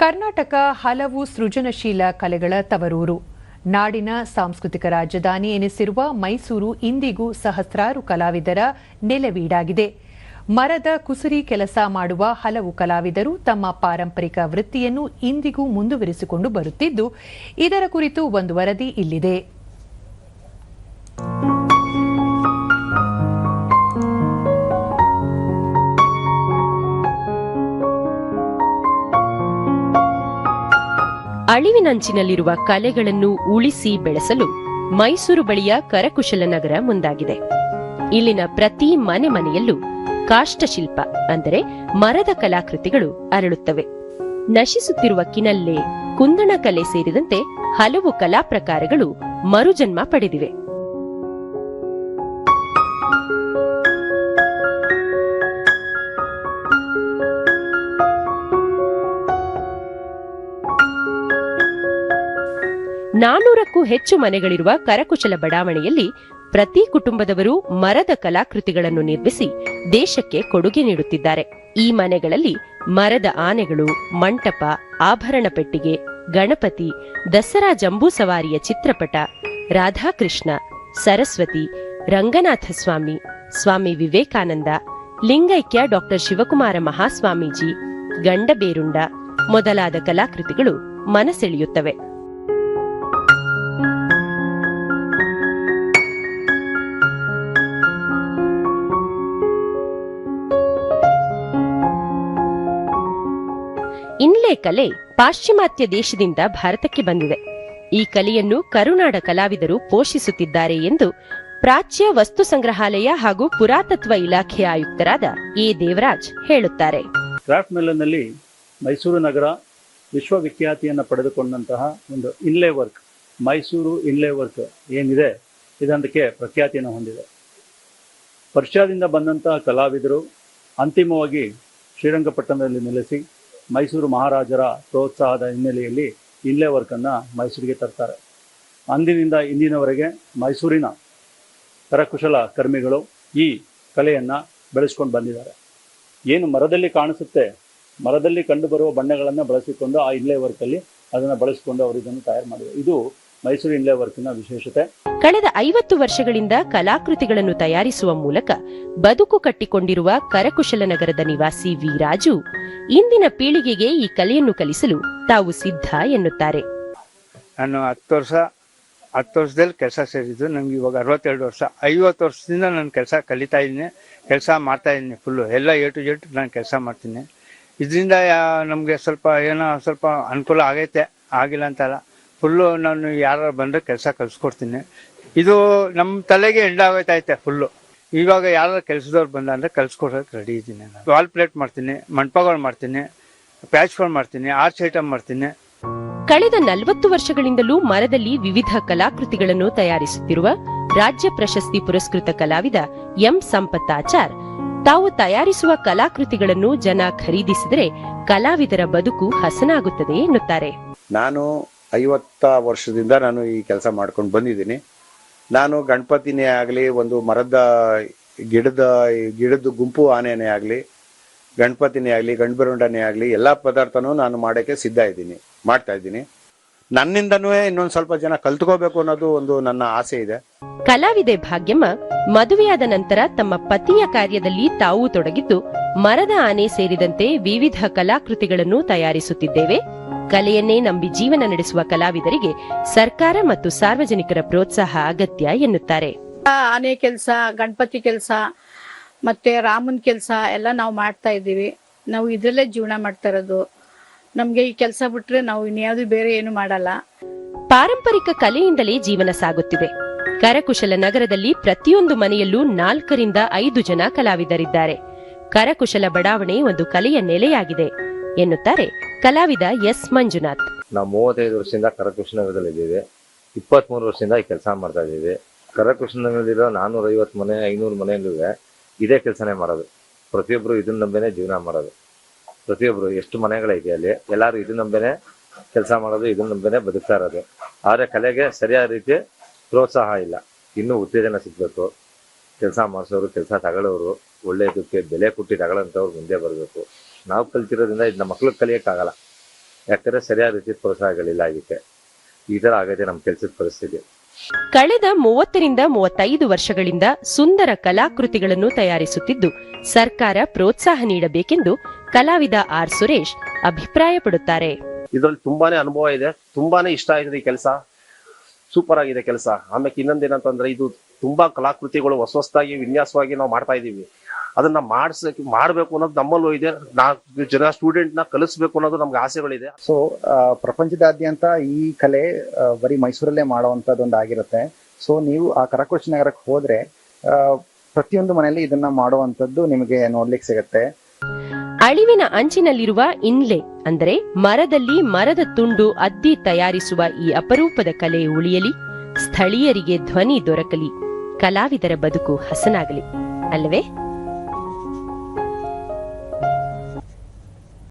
ಕರ್ನಾಟಕ ಹಲವು ಸೃಜನಶೀಲ ಕಲೆಗಳ ತವರೂರು. ನಾಡಿನ ಸಾಂಸ್ಕೃತಿಕ ರಾಜಧಾನಿ ಎನಿಸಿರುವ ಮೈಸೂರು ಇಂದಿಗೂ ಸಹಸ್ರಾರು ಕಲಾವಿದರ ನೆಲೆವೀಡಾಗಿದೆ. ಮರದ ಕುಸುರಿ ಕೆಲಸ ಮಾಡುವ ಹಲವು ಕಲಾವಿದರು ತಮ್ಮ ಪಾರಂಪರಿಕ ವೃತ್ತಿಯನ್ನು ಇಂದಿಗೂ ಮುಂದುವರಿಸಿಕೊಂಡು ಬರುತ್ತಿದ್ದು, ಇದರ ಕುರಿತು ಒಂದು ವರದಿ ಇಲ್ಲಿದೆ. ಅಳಿವಿನಂಚಿನಲ್ಲಿರುವ ಕಲೆಗಳನ್ನು ಉಳಿಸಿ ಬೆಳೆಸಲು ಮೈಸೂರು ಬಳಿಯ ಕರಕುಶಲನಗರ ಮುಂದಾಗಿದೆ. ಇಲ್ಲಿನ ಪ್ರತಿ ಮನೆ ಮನೆಯಲ್ಲೂ ಕಾಷ್ಟಶಿಲ್ಪ ಅಂದರೆ ಮರದ ಕಲಾಕೃತಿಗಳು ಅರಳುತ್ತವೆ. ನಶಿಸುತ್ತಿರುವ ಕಿನಲ್ಲೆ ಕುಂದಣ ಕಲೆ ಸೇರಿದಂತೆ ಹಲವು ಕಲಾ ಪ್ರಕಾರಗಳು ಮರುಜನ್ಮ ಪಡೆದಿವೆ. ನಾನೂರಕ್ಕೂ ಹೆಚ್ಚು ಮನೆಗಳಿರುವ ಕರಕುಶಲ ಬಡಾವಣೆಯಲ್ಲಿ ಪ್ರತಿ ಕುಟುಂಬದವರು ಮರದ ಕಲಾಕೃತಿಗಳನ್ನು ನಿರ್ಮಿಸಿ ದೇಶಕ್ಕೆ ಕೊಡುಗೆ ನೀಡುತ್ತಿದ್ದಾರೆ. ಈ ಮನೆಗಳಲ್ಲಿ ಮರದ ಆನೆಗಳು, ಮಂಟಪ, ಆಭರಣ ಪೆಟ್ಟಿಗೆ, ಗಣಪತಿ, ದಸರಾ ಜಂಬೂ ಸವಾರಿಯ ಚಿತ್ರಪಟ, ರಾಧಾಕೃಷ್ಣ, ಸರಸ್ವತಿ ರಂಗನಾಥ ಸ್ವಾಮಿ ಸ್ವಾಮಿ ವಿವೇಕಾನಂದ, ಲಿಂಗೈಕ್ಯ ಡಾಕ್ಟರ್ ಶಿವಕುಮಾರ ಮಹಾಸ್ವಾಮೀಜಿ, ಗಂಡಬೇರುಂಡ ಮೊದಲಾದ ಕಲಾಕೃತಿಗಳು ಮನಸೆಳೆಯುತ್ತವೆ. ಇನ್ಲೆ ಕಲೆ ಪಾಶ್ಚಿಮಾತ್ಯ ದೇಶದಿಂದ ಭಾರತಕ್ಕೆ ಬಂದಿದೆ. ಈ ಕಲೆಯನ್ನು ಕರುನಾಡ ಕಲಾವಿದರು ಪೋಷಿಸುತ್ತಿದ್ದಾರೆ ಎಂದು ಪ್ರಾಚ್ಯ ವಸ್ತು ಸಂಗ್ರಹಾಲಯ ಹಾಗೂ ಪುರಾತತ್ವ ಇಲಾಖೆಯ ಆಯುಕ್ತರಾದ ಎ. ದೇವರಾಜ್ ಹೇಳುತ್ತಾರೆ. ಕ್ರಾಫ್ಟ್ನಲ್ಲಿ ಮೈಸೂರು ನಗರ ವಿಶ್ವವಿಖ್ಯಾತಿಯನ್ನು ಪಡೆದುಕೊಂಡಂತಹ ಒಂದು inlay work, Mysuru inlay work ಏನಿದೆ, ಇದೊಂದಕ್ಕೆ ಪ್ರಖ್ಯಾತಿಯನ್ನು ಹೊಂದಿದೆ. ಪರ್ಷಿಯಾದಿಂದ ಬಂದಂತಹ ಕಲಾವಿದರು ಅಂತಿಮವಾಗಿ ಶ್ರೀರಂಗಪಟ್ಟಣದಲ್ಲಿ ನೆಲೆಸಿ ಮೈಸೂರು ಮಹಾರಾಜರ ಪ್ರೋತ್ಸಾಹದ ಹಿನ್ನೆಲೆಯಲ್ಲಿ ಇನ್ಲೇ ವರ್ಕನ್ನು ಮೈಸೂರಿಗೆ ತರ್ತಾರೆ. ಅಂದಿನಿಂದ ಇಂದಿನವರೆಗೆ ಮೈಸೂರಿನ ಕರಕುಶಲ ಕರ್ಮಿಗಳು ಈ ಕಲೆಯನ್ನು ಬೆಳೆಸ್ಕೊಂಡು ಬಂದಿದ್ದಾರೆ. ಏನು ಮರದಲ್ಲಿ ಕಾಣಿಸುತ್ತೆ, ಮರದಲ್ಲಿ ಕಂಡುಬರುವ ಬಣ್ಣಗಳನ್ನು ಬಳಸಿಕೊಂಡು ಆ ಇನ್ಲೇ ವರ್ಕಲ್ಲಿ ಅದನ್ನು ಬಳಸಿಕೊಂಡು ಅವರು ಇದನ್ನು ತಯಾರು ಮಾಡಿದ್ದಾರೆ. ಇದು ಮೈಸೂರು ಇನ್ಲೇ ನ ವಿಶೇಷತೆ. ಕಳೆದ ಐವತ್ತು ವರ್ಷಗಳಿಂದ ಕಲಾಕೃತಿಗಳನ್ನು ತಯಾರಿಸುವ ಮೂಲಕ ಬದುಕು ಕಟ್ಟಿಕೊಂಡಿರುವ ಕರಕುಶಲ ನಗರದ ನಿವಾಸಿ ವಿ ರಾಜು ಇಂದಿನ ಪೀಳಿಗೆಗೆ ಈ ಕಲೆಯನ್ನು ಕಲಿಸಲು ತಾವು ಸಿದ್ಧ ಎನ್ನುತ್ತಾರೆ. ನಾನು ಹತ್ತು ವರ್ಷ ಹತ್ತು ವರ್ಷದಲ್ಲಿ ಕೆಲಸ ಸೇರಿದ್ದು ನಂಗೆ ಇವಾಗ ಅರವತ್ತೆರಡು ವರ್ಷ. ಐವತ್ತು ವರ್ಷದಿಂದ ನಾನು ಕೆಲಸ ಕಲಿತಾ ಇದ್ದೀನಿ ಕೆಲಸ ಮಾಡ್ತಾ ಇದ್ದೀನಿ ಫುಲ್ಲು ಎಲ್ಲ ಎ ಟು ಜೆಡ್ ನಾನು ಕೆಲಸ ಮಾಡ್ತೀನಿ. ಇದರಿಂದ ನಮಗೆ ಸ್ವಲ್ಪ ಏನೋ ಸ್ವಲ್ಪ ಅನುಕೂಲ ಆಗೈತೆ ಆಗಿಲ್ಲ ಅಂತಲ್ಲ ಫುಲ್ಲು ನಾನು ಯಾರು ಬಂದರೆ ಕೆಲಸ ಕಲ್ಸ್ಕೊಡ್ತೀನಿ. ಇದು ನಮ್ಮ ತಲೆಗೆ ಎಂಡಾಗೋಯ್ತೈತೆ ಫುಲ್ಲು ಇವಾಗ ಯಾರು ಕೆಲಸದವ್ರು ಬಂದ ಅಂದರೆ ಕಲ್ಸ್ಕೊಡೋಕೆ ರೆಡಿ ಇದ್ದೀನಿ ನಾನು. ವಾಲ್ ಪ್ಲೇಟ್ ಮಾಡ್ತೀನಿ ಮಂಟಪಗಳು ಮಾಡ್ತೀನಿ ಪ್ಯಾಚ್ಗಳು ಮಾಡ್ತೀನಿ ಆರ್ಚ್ ಐಟಮ್ ಮಾಡ್ತೀನಿ. ಕಳೆದ ನಲವತ್ತು ವರ್ಷಗಳಿಂದಲೂ ಮರದಲ್ಲಿ ವಿವಿಧ ಕಲಾಕೃತಿಗಳನ್ನು ತಯಾರಿಸುತ್ತಿರುವ ರಾಜ್ಯ ಪ್ರಶಸ್ತಿ ಪುರಸ್ಕೃತ ಕಲಾವಿದ ಎಂ ಸಂಪತ್ತಾಚಾರ್. ತಾವು ತಯಾರಿಸುವ ಕಲಾಕೃತಿಗಳನ್ನು ಜನ ಖರೀದಿಸಿದರೆ ಕಲಾವಿದರ ಬದುಕು ಹಸನಾಗುತ್ತದೆ ಎನ್ನುತ್ತಾರೆ. ನಾನು ಐವತ್ತ ವರ್ಷದಿಂದ ನಾನು ಈ ಕೆಲಸ ಮಾಡ್ಕೊಂಡು ಬಂದಿದ್ದೀನಿ. ನಾನು ಗಣಪತಿನೇ ಆಗಲಿ, ಒಂದು ಮರದ ಗಿಡದ ಗಿಡದ ಗುಂಪು ಆನೆನೇ ಆಗಲಿ, ಗಣಪತಿನೇ ಆಗಲಿ ಗಂಡ್ಬೆರುಂಡನೇ ಆಗಲಿ, ಎಲ್ಲ ಪದಾರ್ಥನೂ ನಾನು ಮಾಡೋಕ್ಕೆ ಸಿದ್ಧ ಇದ್ದೀನಿ, ಮಾಡ್ತಾ ಇದ್ದೀನಿ. ನನ್ನಿಂದನೂ ಇನ್ನೊಂದು ಸ್ವಲ್ಪ ಜನ ಕಲ್ತ್ಕೋಬೇಕು ಅನ್ನೋದು ಒಂದು ನನ್ನ ಆಸೆ ಇದೆ. ಕಲಾವಿದೆ ಭಾಗ್ಯಮ್ಮ ಮದುವೆಯಾದ ನಂತರ ತಮ್ಮ ಪತಿಯ ಕಾರ್ಯದಲ್ಲಿ ತಾವು ತೊಡಗಿದ್ದು ಮರದ ಆನೆ ಸೇರಿದಂತೆ ವಿವಿಧ ಕಲಾಕೃತಿಗಳನ್ನು ತಯಾರಿಸುತ್ತಿದ್ದೇವೆ. ಕಲೆಯನ್ನೇ ನಂಬಿ ಜೀವನ ನಡೆಸುವ ಕಲಾವಿದರಿಗೆ ಸರ್ಕಾರ ಮತ್ತು ಸಾರ್ವಜನಿಕರ ಪ್ರೋತ್ಸಾಹ ಅಗತ್ಯ ಎನ್ನುತ್ತಾರೆ. ಆನೆ ಕೆಲಸ ಗಣಪತಿ ಕೆಲಸ ಮತ್ತೆ ರಾಮನ್ ಕೆಲಸ ಎಲ್ಲ ನಾವು ಮಾಡ್ತಾ ಇದ್ದೀವಿ. ನಾವು ಇದರಲ್ಲೇ ಜೀವನ ಮಾಡ್ತಾ ಇರೋದು. ನಮ್ಗೆ ಈ ಕೆಲಸ ಬಿಟ್ರೆ ನಾವು ಇನ್ಯಾವುದು ಬೇರೆ ಏನು ಮಾಡಲ್ಲ. ಪಾರಂಪರಿಕ ಕಲೆಯಿಂದಲೇ ಜೀವನ ಸಾಗುತ್ತಿದೆ. ಕರಕುಶಲ ನಗರದಲ್ಲಿ ಪ್ರತಿಯೊಂದು ಮನೆಯಲ್ಲೂ ನಾಲ್ಕರಿಂದ ಐದು ಜನ ಕಲಾವಿದರಿದ್ದಾರೆ. ಕರಕುಶಲ ಬಡಾವಣೆ ಒಂದು ಕಲೆಯ ನೆಲೆಯಾಗಿದೆ. ಎನ್ನುತ್ತಾರೆ ಕಲಾವಿದ ಎಸ್ ಮಂಜುನಾಥ್. ನಾವು ಮೂವತ್ತೈದು ವರ್ಷದಿಂದ ಕರಕುಶನಗರದಲ್ಲಿ ಇದ್ದೀವಿ ಇಪ್ಪತ್ಮೂರು ವರ್ಷದಿಂದ ಈ ಕೆಲಸ ಮಾಡ್ತಾ ಇದ್ದೀವಿ. ಕರಕುಶನಗರಲ್ಲಿರೋ ನಾನ್ನೂರ ಐವತ್ತು ಮನೆ, ಐನೂರು ಮನೆಯಲ್ಲೂ ಇದೇ ಕೆಲಸನೇ ಮಾಡೋದು. ಪ್ರತಿಯೊಬ್ಬರು ಇದನ್ನ ನಂಬೇನೆ ಜೀವನ ಮಾಡೋದು. ಪ್ರತಿಯೊಬ್ಬರು ಎಷ್ಟು ಮನೆಗಳೈತೆ ಅಲ್ಲಿ, ಎಲ್ಲರೂ ಇದನ್ನ ನಂಬೇನೆ ಕೆಲಸ ಮಾಡೋದು ಇದನ್ನ ನಂಬೇನೆ ಬದುಕ್ತಾ ಇರೋದು. ಆದರೆ ಕಲೆಗೆ ಸರಿಯಾದ ರೀತಿ ಪ್ರೋತ್ಸಾಹ ಇಲ್ಲ. ಇನ್ನೂ ಉತ್ತೇಜನ ಸಿಗಬೇಕು. ಕೆಲಸ ಮಾಡಿಸೋರು, ಕೆಲಸ ತಗೊಳ್ಳೋರು, ಒಳ್ಳೆಯದಕ್ಕೆ ಬೆಲೆ ಕೊಟ್ಟು ತಗೊಳ್ಳೋಂಥವ್ರು ಮುಂದೆ ಬರಬೇಕು. ನಾವು ಕಲ್ತಿರೋದ್ರಿಂದ ಇದು ನಮ್ಮ ಮಕ್ಳಿಗೆ ಕಲಿಯೋಕ್ಕಾಗಲ್ಲ. ಯಾಕಂದ್ರೆ ಸರಿಯಾದ ರೀತಿ ಪ್ರೋತ್ಸಾಹಗಳಿಲ್ಲ ಇದಕ್ಕೆ. ಈ ತರ ಆಗದೆ ನಮ್ಮ ಕೆಲಸದ ಪರಿಸ್ಥಿತಿ. ಕಳೆದ ಮೂವತ್ತರಿಂದ ಮೂವತ್ತೈದು ವರ್ಷಗಳಿಂದ ಸುಂದರ ಕಲಾಕೃತಿಗಳನ್ನು ತಯಾರಿಸುತ್ತಿದ್ದು ಸರ್ಕಾರ ಪ್ರೋತ್ಸಾಹ ನೀಡಬೇಕೆಂದು ಕಲಾವಿದ ಆರ್ ಸುರೇಶ್ ಅಭಿಪ್ರಾಯಪಡುತ್ತಾರೆ. ಇದ್ರಲ್ಲಿ ತುಂಬಾನೇ ಅನುಭವ ಇದೆ. ತುಂಬಾನೇ ಇಷ್ಟ ಆಗಿದೆ ಈ ಕೆಲಸ. ಸೂಪರ್ ಆಗಿದೆ ಕೆಲಸ. ಆಮೇಲೆ ಇನ್ನೊಂದೇನಂತಂದ್ರೆ ಇದು ತುಂಬಾ ಕಲಾಕೃತಿಗಳು ಹೊಸ ಹೊಸದಾಗಿ ವಿನ್ಯಾಸವಾಗಿ ನಾವು ಮಾಡ್ತಾ ಇದೀವಿ ಅದನ್ನ ಮಾಡಿಸ ಮಾಡ್ಬೇಕು ಅನ್ನೋದು ನಮ್ಮಲ್ಲೂ ಇದೆ. ನಾಲ್ಕು ಜನ ಸ್ಟೂಡೆಂಟ್ನ ಕಲಿಸ್ಬೇಕು ಅನ್ನೋದು ನಮ್ಗೆ ಆಸೆಗಳಿದೆ. ಸೊ ಪ್ರಪಂಚದಾದ್ಯಂತ ಈ ಕಲೆ ಬರೀ ಮೈಸೂರಲ್ಲೇ ಮಾಡುವಂಥದ್ದೊಂದು ಆಗಿರುತ್ತೆ ಸೊ ನೀವು ಆ ಕರಕುಶಲ ನಗರಕ್ಕೆ ಹೋದ್ರೆ ಪ್ರತಿಯೊಂದು ಮನೆಯಲ್ಲಿ ಇದನ್ನ ಮಾಡುವಂತದ್ದು ನಿಮಗೆ ನೋಡ್ಲಿಕ್ಕೆ ಸಿಗುತ್ತೆ. ಅಳಿವಿನ ಅಂಚಿನಲ್ಲಿರುವ ಇನ್ಲೆ ಅಂದರೆ ಮರದಲ್ಲಿ ಮರದ ತುಂಡು ಅದ್ದಿ ತಯಾರಿಸುವ ಈ ಅಪರೂಪದ ಕಲೆ ಉಳಿಯಲಿ ಸ್ಥಳೀಯರಿಗೆ ಧ್ವನಿ ದೊರಕಲಿ ಕಲಾವಿದರ ಬದುಕು ಹಸನಾಗಲಿ ಅಲ್ಲವೇ?